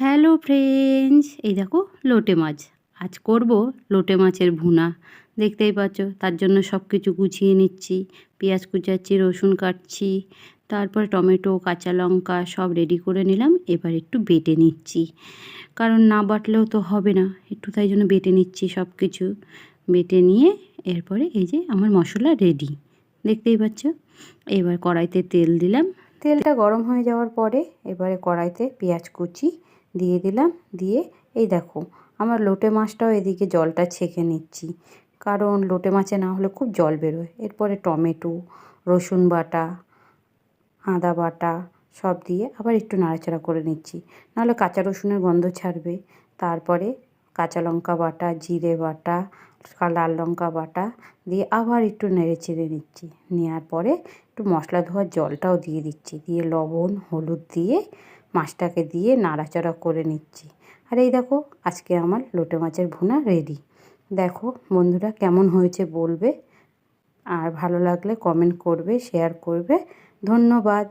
Hello friends, এই দেখো লোটে মাছ। আজ করব লোটে মাছের ভুনা। দেখতেই পাচ্ছ, তার জন্য সব কিছু গুছিয়ে নিচ্ছি। পেঁয়াজ কুচাচ্ছি, রসুন কাটছি, তারপর টমেটো, কাঁচা লঙ্কা সব রেডি করে নিলাম। এবার একটু বেটে নিচ্ছি। কারণ না বাটলেও তো হবে না, একটু তাই জন্য বেটে নিচ্ছি সব কিছু বেটে নিয়ে এরপরে এই যে আমার মশলা রেডি দেখতেই পাচ্ছ, এবার কড়াইতে তেল দিলাম। তেলটা গরম হয়ে যাওয়ার পরে এবারে কড়াইতে পেঁয়াজ কুচি দিয়ে দিলাম, দিয়ে এই দেখো আমার লোটে মাছটাও এদিকে জলটা ছেঁকে নিচ্ছি। কারণ লোটে মাছে না হলে খুব জল বেরোয়। এরপরে টমেটো, রসুন বাটা, আদা বাটা সব দিয়ে আবার একটু নাড়াচাড়া করে নিচ্ছি। নাহলে কাঁচা রসুনের গন্ধ ছাড়বে। তারপরে কাঁচা লঙ্কা বাটা, জিরে বাটা লাল লঙ্কা বাটা দিয়ে আবার একটু নেড়ে চেড়ে নিচ্ছি। নেওয়ার পরে একটু মশলা ধোয়ার জলটাও দিয়ে দিচ্ছি। দিয়ে লবণ, হলুদ দিয়ে মাছটাকে দিয়ে নাড়াচাড়া করে নিচ্ছি। আর এই দেখো, আজকে আমার লোটে মাছের ভুনা রেডি দেখো বন্ধুরা কেমন হয়েছে বলবে। আর ভালো লাগলে কমেন্ট করবে শেয়ার করবে। ধন্যবাদ।